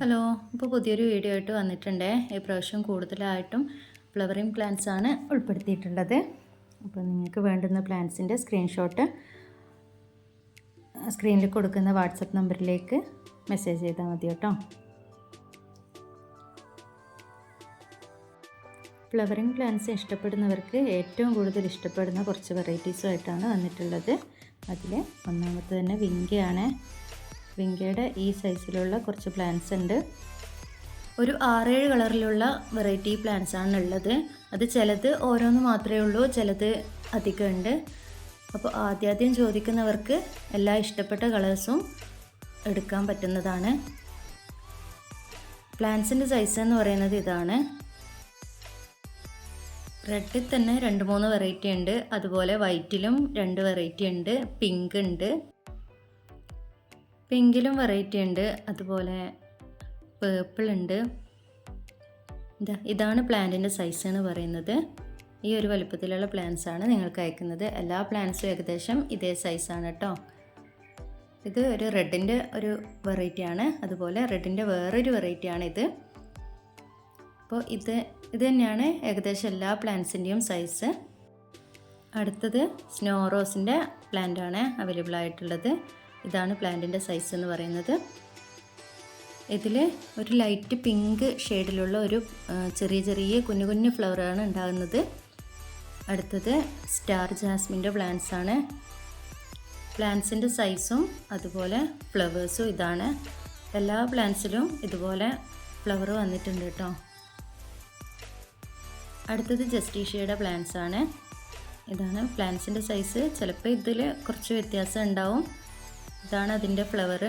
Hello ഇപ്പോൾ പുതിയൊരു video ആയിട്ട് വന്നിട്ടുണ്ട്. ഈ പ്രാവശ്യം കൂടുതലായിട്ടും ഫ്ലവറിങ് പ്ലാന്റ്സ് ആണ് ഉൾപ്പെടുത്തിയിട്ടുള്ളത്. അപ്പോൾ നിങ്ങൾക്ക് വേണ്ടുന്ന പ്ലാന്റ്സിന്റെ സ്ക്രീൻഷോട്ട് സ്ക്രീനിൽ കൊടുക്കുന്ന വാട്സപ്പ് നമ്പറിലേക്ക് മെസ്സേജ് ചെയ്താൽ മതി കേട്ടോ. ഫ്ലവറിങ് പ്ലാന്റ്സ് ഇഷ്ടപ്പെടുന്നവർക്ക് ഏറ്റവും കൂടുതൽ ഇഷ്ടപ്പെടുന്ന കുറച്ച് വെറൈറ്റീസുമായിട്ടാണ് വന്നിട്ടുള്ളത്. അതിൽ ഒന്നാമത്തെ തന്നെ വിങ്കയാണ്. വിങ്കയുടെ ഈ സൈസിലുള്ള കുറച്ച് പ്ലാന്റ്സ് ഉണ്ട്. ഒരു ആറേഴ് കളറിലുള്ള വെറൈറ്റി പ്ലാന്റ്സ് ആണ് ഉള്ളത്. അത് ചിലത് ഓരോന്ന് മാത്രമേ ഉള്ളൂ ചിലത് അധികം ഉണ്ട്. അപ്പോൾ ആദ്യാദ്യം ചോദിക്കുന്നവർക്ക് എല്ലാ ഇഷ്ടപ്പെട്ട കളേഴ്സും എടുക്കാൻ പറ്റുന്നതാണ്. പ്ലാന്റ്സിന്റെ സൈസ് എന്ന് പറയുന്നത് ഇതാണ്. റെഡിൽ തന്നെ രണ്ട് മൂന്ന് വെറൈറ്റി ഉണ്ട്. അതുപോലെ വൈറ്റിലും രണ്ട് വെറൈറ്റി ഉണ്ട്. പിങ്ക് ഉണ്ട്. പിങ്കിലും വെറൈറ്റി ഉണ്ട്. അതുപോലെ പേർപ്പിൾ ഉണ്ട്. ഇതാ ഇതാണ് പ്ലാന്റിന്റെ സൈസ് എന്ന് പറയുന്നത്. ഈ ഒരു വലുപ്പത്തിലുള്ള പ്ലാന്റ്സ് ആണ് നിങ്ങൾക്ക് അയക്കുന്നത്. എല്ലാ പ്ലാന്റ്സും ഏകദേശം ഇതേ സൈസാണ് കേട്ടോ ഇത് ഒരു റെഡിന്റെ ഒരു വെറൈറ്റിയാണ് അതുപോലെ റെഡിന്റെ വേറൊരു വെറൈറ്റിയാണ് ഇത്. അപ്പോൾ ഇത് ഇത് തന്നെയാണ് ഏകദേശം എല്ലാ പ്ലാന്റ്സിന്റെയും സൈസ് അടുത്തത് സ്നോ റോസിന്റെ പ്ലാന്റാണ് അവൈലബിൾ ആയിട്ടുള്ളത്. ഇതാണ് പ്ലാന്റിന്റെ സൈസ് എന്ന് പറയുന്നത്. ഇതിൽ ഒരു ലൈറ്റ് പിങ്ക് ഷെയ്ഡിലുള്ള ഒരു ചെറിയ ചെറിയ കുഞ്ഞു കുഞ്ഞു ഫ്ലവറാണ് ഉണ്ടാകുന്നത്. അടുത്തത് സ്റ്റാർ ജാസ്മിന്റെ പ്ലാന്റ്സ് ആണ്. പ്ലാന്റ്സിന്റെ സൈസും അതുപോലെ ഫ്ലവേഴ്സും ഇതാണ്. എല്ലാ പ്ലാന്റ്സിലും ഇതുപോലെ ഫ്ലവർ വന്നിട്ടുണ്ട് കേട്ടോ അടുത്തത് ജസ്റ്റീഷ്യയുടെ പ്ലാന്റ്സ് ആണ്. ഇതാണ് പ്ലാന്റ്സിന്റെ സൈസ് ചിലപ്പോൾ ഇതിൽ കുറച്ച് വ്യത്യാസം ഉണ്ടാവും. ഇതാണ് അതിന്റെ ഫ്ലവർ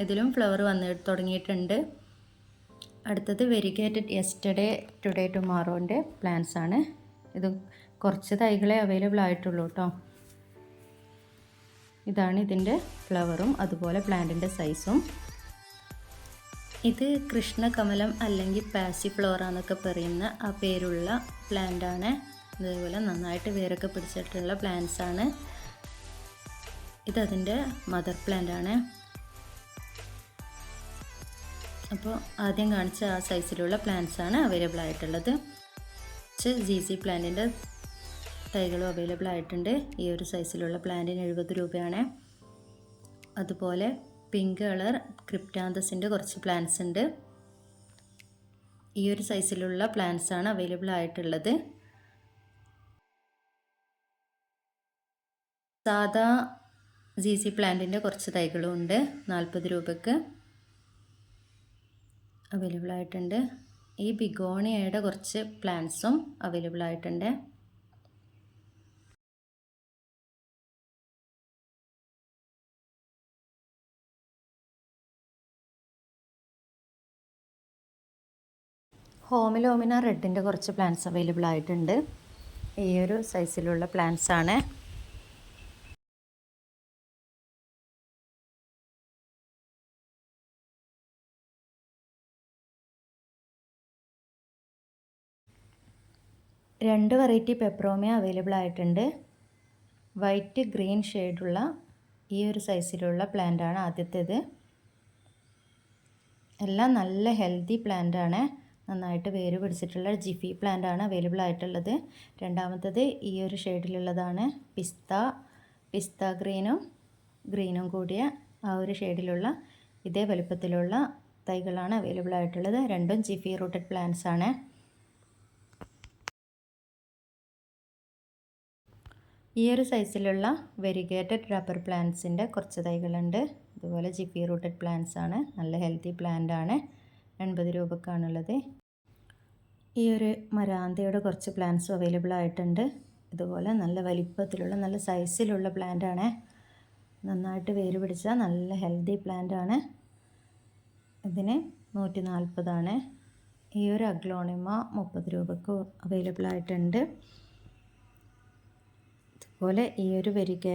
ഇതിലും ഫ്ലവർ വന്ന് തുടങ്ങിയിട്ടുണ്ട്. അടുത്തത് വെരിഗേറ്റഡ് യെസ്റ്റർഡേ ടുഡേ ടുമാറോന്റെ പ്ലാന്റ്സ് ആണ്. ഇത് കുറച്ച് തൈകളെ അവൈലബിൾ ആയിട്ടുള്ളൂ കേട്ടോ ഇതാണ് ഇതിന്റെ ഫ്ലവറും അതുപോലെ പ്ലാന്റിന്റെ സൈസും ഇത് കൃഷ്ണകമലം അല്ലെങ്കിൽ പാസി ഫ്ലോറ എന്നൊക്കെ പറയുന്ന ആ പേരുള്ള പ്ലാന്റാണ് അതേപോലെ നന്നായിട്ട് വേരൊക്കെ പിടിച്ചിട്ടുള്ള പ്ലാന്റ്സാണ് ഇതതിന്റെ മദർ പ്ലാന്റ് ആണ്. അപ്പോൾ ആദ്യം കാണിച്ച ആ സൈസിലുള്ള പ്ലാന്റ്സ് ആണ് അവൈലബിൾ ആയിട്ടുള്ളത്. ജി സി പ്ലാന്റിന്റെ തൈകളും അവൈലബിൾ ആയിട്ടുണ്ട്. ഈ ഒരു സൈസിലുള്ള പ്ലാന്റിന് എഴുപത് രൂപയാണ്. അതുപോലെ പിങ്ക് കളർ ക്രിപ്റ്റാന്തസിന്റെ കുറച്ച് പ്ലാന്റ്സ് ഉണ്ട്. ഈ ഒരു സൈസിലുള്ള പ്ലാന്റ്സ് ആണ് അവൈലബിൾ ആയിട്ടുള്ളത്. സാധാ ജി സി പ്ലാന്റിന്റെ കുറച്ച് തൈകളും ഉണ്ട്. നാൽപ്പത് രൂപയ്ക്ക് അവൈലബിൾ ആയിട്ടുണ്ട്. ഈ ബിഗോണിയയുടെ കുറച്ച് പ്ലാന്റ്സും അവൈലബിൾ ആയിട്ടുണ്ട്. ഹോമിലോമിന റെഡിന്റെ കുറച്ച് പ്ലാന്റ്സ് അവൈലബിൾ ആയിട്ടുണ്ട്. ഈ ഒരു സൈസിലുള്ള പ്ലാന്റ്സ് ആണ് രണ്ട് വെറൈറ്റി പെപ്രോമിയ അവൈലബിൾ ആയിട്ടുണ്ട്. വൈറ്റ് ഗ്രീൻ ഷെയ്ഡുള്ള ഈ ഒരു സൈസിലുള്ള പ്ലാന്റ് ആണ് ആദ്യത്തേത്. എല്ലാം നല്ല ഹെൽത്തി പ്ലാന്റ് ആണ്. നന്നായിട്ട് വേര് പിടിച്ചിട്ടുള്ള ജിഫി പ്ലാന്റ് ആണ് അവൈലബിൾ ആയിട്ടുള്ളത്. രണ്ടാമത്തത് ഈ ഒരു ഷെയ്ഡിലുള്ളതാണ് പിസ്ത പിസ്ത ഗ്രീനും ഗ്രീനും കൂടിയ ആ ഒരു ഷെയ്ഡിലുള്ള ഇതേ വലുപ്പത്തിലുള്ള തൈകളാണ് അവൈലബിൾ ആയിട്ടുള്ളത്. രണ്ടും ജിഫി റൂട്ടഡ് പ്ലാന്റ്സ് ആണ്. ഈ ഒരു സൈസിലുള്ള വെരിഗേറ്റഡ് റബ്ബർ പ്ലാന്റ്സിന്റെ കുറച്ച് തൈകളുണ്ട്. അതുപോലെ ജിപ്പി റൂട്ടഡ് പ്ലാന്റ്സ് ആണ്. നല്ല ഹെൽത്തി പ്ലാന്റ് ആണ്. എൺപത് രൂപക്കാണുള്ളത്. ഈ ഒരു മരാന്തയുടെ കുറച്ച് പ്ലാന്റ്സും അവൈലബിൾ ആയിട്ടുണ്ട്. ഇതുപോലെ നല്ല വലിപ്പത്തിലുള്ള നല്ല സൈസിലുള്ള പ്ലാന്റ് ആണ്. നന്നായിട്ട് വേര് പിടിച്ച നല്ല ഹെൽത്തി പ്ലാന്റ് ആണ്. ഇതിന് നൂറ്റി നാൽപ്പതാണ് ഈ ഒരു അഗ്ലോണിമ മുപ്പത് രൂപക്ക് അവൈലബിൾ ആയിട്ടുണ്ട്. അതുപോലെ ഈ ഒരു വെരിഗേറ്റ്